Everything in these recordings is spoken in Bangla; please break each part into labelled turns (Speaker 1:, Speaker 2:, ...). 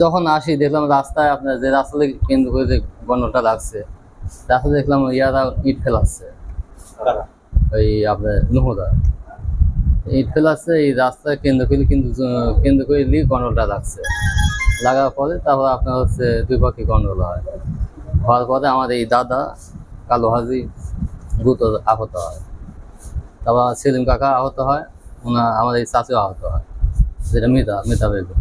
Speaker 1: যখন আসি দেখলাম রাস্তায় আপনার যে রাস্তাতে কেন্দ্র করে যে গণটা লাগছে রাস্তায় দেখলাম ইয়ারা ইট ফেলাচ্ছে। ওই আপনার নহদা। ইট ফেলাচ্ছে এই রাস্তায় কেন্দ্র করে কিন্তু কেন্দ্র করে নিয়ে গন্ডলটা লাগছে। লাগার পরে তারপর আপনার হচ্ছে দুই পাখি গন্ডল হয়। হওয়ার পরে আমার এই দাদা কালো হাজি গুরুতর আহত হয়। তারপর সেলিম কাকা আহত হয় ওনার আমার এই চাচু আহত হয়। যেটা মিতা মিতা বেগম।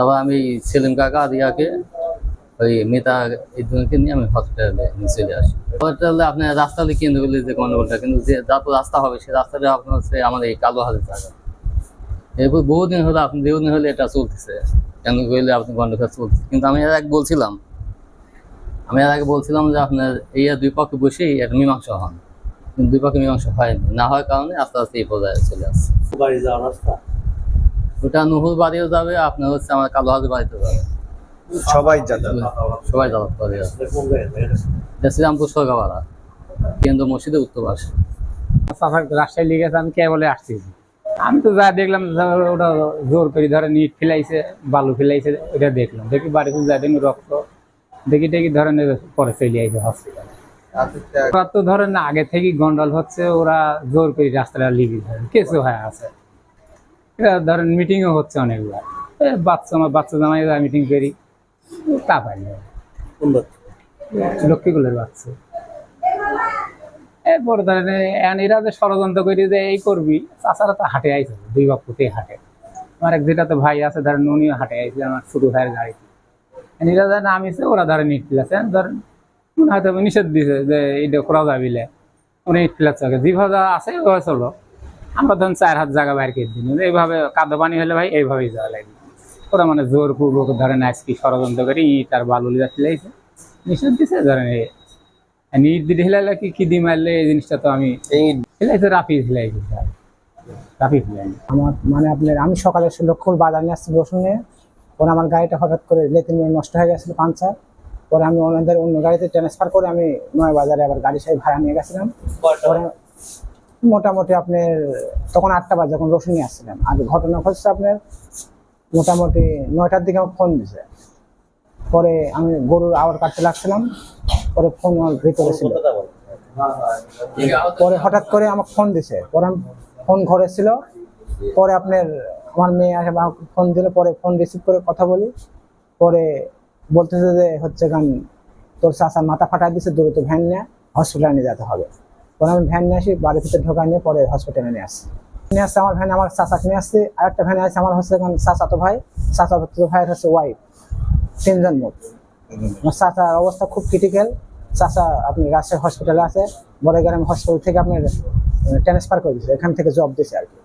Speaker 1: তারপর আমি সেলিম কাকা আর ইয়াকে ওই মিতা এই দুজনকে নিয়ে আমি হসপিটালে চলে আসি। হসপিটালে আপনার রাস্তাতে কেন্দ্র করলে যে গন্ডগোলটা কিন্তু যে তারপর রাস্তা হবে সেই রাস্তাটা আপনার হচ্ছে আমার এই কালো হাতের জায়গা এরপর বহুদিন হলে আপনি বহুদিন হলে এটা চলতেছে কেন করলে আপনি গন্ডগোল চলছে কিন্তু আমি এর আগে বলছিলাম, আমি এর আগে বলছিলাম যে আপনার এই দুই পক্ষে বসেই একটা মীমাংসা হন। দুই পক্ষে মীমাংসা হয়নি। না হওয়ার কারণে আস্তে আস্তে এই পর্যায়ে চলে আসছে।
Speaker 2: বাড়ি যাওয়ার রাস্তা।
Speaker 1: ওটা নুহুর বাড়িও যাবে আপনার হচ্ছে আমার কালো হাতের বাড়িতে যাবে।
Speaker 3: সবাই
Speaker 1: সবাই শ্রীরামপুর সরকারপাড়া কেন্দ্র মসজিদে উত্তর পাশে।
Speaker 4: সাফার রাজশাহী লিগে আমি কে বলে আসছি। আমি তো যা দেখলাম ওটা জোর করে ধরে নিট ফেলাইছে বালু ফেলাইছে ওটা দেখলাম। দেখি বাড়িতে যা দেখি রক্ত দেখি দেখি ধরেন পরে চলে আইছে হসপিটালে ওরা তো ধরেন আগে থেকে গন্ডল হচ্ছে ওরা জোর করে রাস্তাটা লিবি ধরেন কেসও হয়ে আছে। ধরেন মিটিংও হচ্ছে অনেকবার। বাচ্চা আমার বাচ্চা জামাই মিটিং করি তা পাই না? লক্ষ্মীগুলোর বাচ্চা? এরপর ধরেন এরা যে ষড়যন্ত্র করি যে এই করবি তো হাটে আইছে দুই বাপুতে হাটে। আমার এক যেটাতে ভাই আছে ধরেন উনিও হাটে আইছে আমার ছোট ভাইয়ের গাড়িতে। এরা যা নামিছে ওরা ধরেন ইট ফেলাছে। ধরেন উনি হয়তো নিষেধ দিছে যে এটা করা যাবিলে। উনি ইট ফেলাচ্ছে যেভাবে যা আছে ওইভাবে চলো। আমরা ধরুন চার হাত জায়গা বাইর করে দিন এইভাবে কাদা পানি হলে ভাই এইভাবেই যাওয়া লাগবে। ওরা মানে জোরপূর্বক ধরেন আজকে ষড়যন্ত্র করে ইট আর বালু যা ফেলাইছে নিষেধ দিছে ধরেন ইট দিয়ে হিলাইলে কি কি দিয়ে মারলে এই জিনিসটা তো আমি
Speaker 3: এই
Speaker 4: হিলাইছে রাফি হিলাইছি রাফি হিলাইনি
Speaker 5: আমার মানে আপনার আমি সকালে এসে লক্ষ্মণ বাজার নিয়ে আসছি রসুন নিয়ে। পরে আমার গাড়িটা হঠাৎ করে লেতিন নষ্ট হয়ে গেছিল পাঞ্চার পরে আমি ওনাদের অন্য গাড়িতে ট্রান্সফার করে আমি নয় বাজারে আবার গাড়ি সাহেব ভাড়া নিয়ে গেছিলাম। মোটামুটি আপনার তখন আটটা বাজে যখন রসুন নিয়ে আসছিলাম আর ঘটনা হচ্ছে আপনার মোটামুটি নয়টার দিকে আমার ফোন দিছে। পরে আমি গরুর আওয়ার কাটতে লাগছিলাম পরে ফোন আমার ভিতরে ছিল। পরে হঠাৎ করে আমাকে ফোন দিছে। পরে ফোন ঘরে ছিল। পরে আপনার আমার মেয়ে আসে ফোন দিলে। পরে ফোন রিসিভ করে কথা বলি। পরে বলতেছে যে হচ্ছে গান তোর চাষার মাথা ফাটাই দিছে দ্রুত ভ্যান নিয়ে হসপিটালে নিয়ে যেতে হবে। পরে আমি ভ্যান নিয়ে আসি বাড়ির ভিতরে ঢোকা নিয়ে পরে হসপিটালে নিয়ে আসি। নিয়ে আসছে আমার ভ্যান আমার চাচাকে নিয়ে আসছে আর একটা ভ্যানে আছে আমার হচ্ছে এখন চাচাতো ভাই চাচাতো ভাইয়ের হচ্ছে ওয়াইফ তিনজন মোট। আমার চাচার অবস্থা খুব ক্রিটিক্যাল চাচা আপনি রাজশাহী হসপিটালে আছে বড়গ্রাম হসপিটাল থেকে আপনার ট্রান্সফার করে দিয়েছে এখান থেকে জব দিয়েছে আর কি।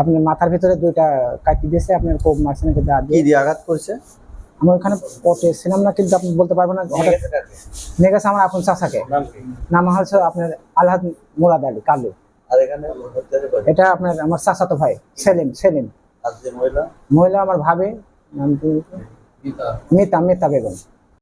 Speaker 5: আপনার মাথার ভিতরে দুইটা কাটি দিয়েছে আপনার কোপ মারছে নাকি দিয়ে
Speaker 3: আঘাত করছে?
Speaker 5: আমি ওখানে পটে ছিলাম না কিন্তু আপনি বলতে পারবেন না হঠাৎ নিয়ে গেছে আমার আপন চাষাকে
Speaker 2: নাম?
Speaker 5: হচ্ছে আপনার আলহাদ মুরাদ আলী কালু। এটা আপনার আমার চাচাতো ভাই সেলিম সেলিম।
Speaker 2: মহিলা?
Speaker 5: মহিলা আমার ভাবে নাম কি? মেতা মিতা বেগম।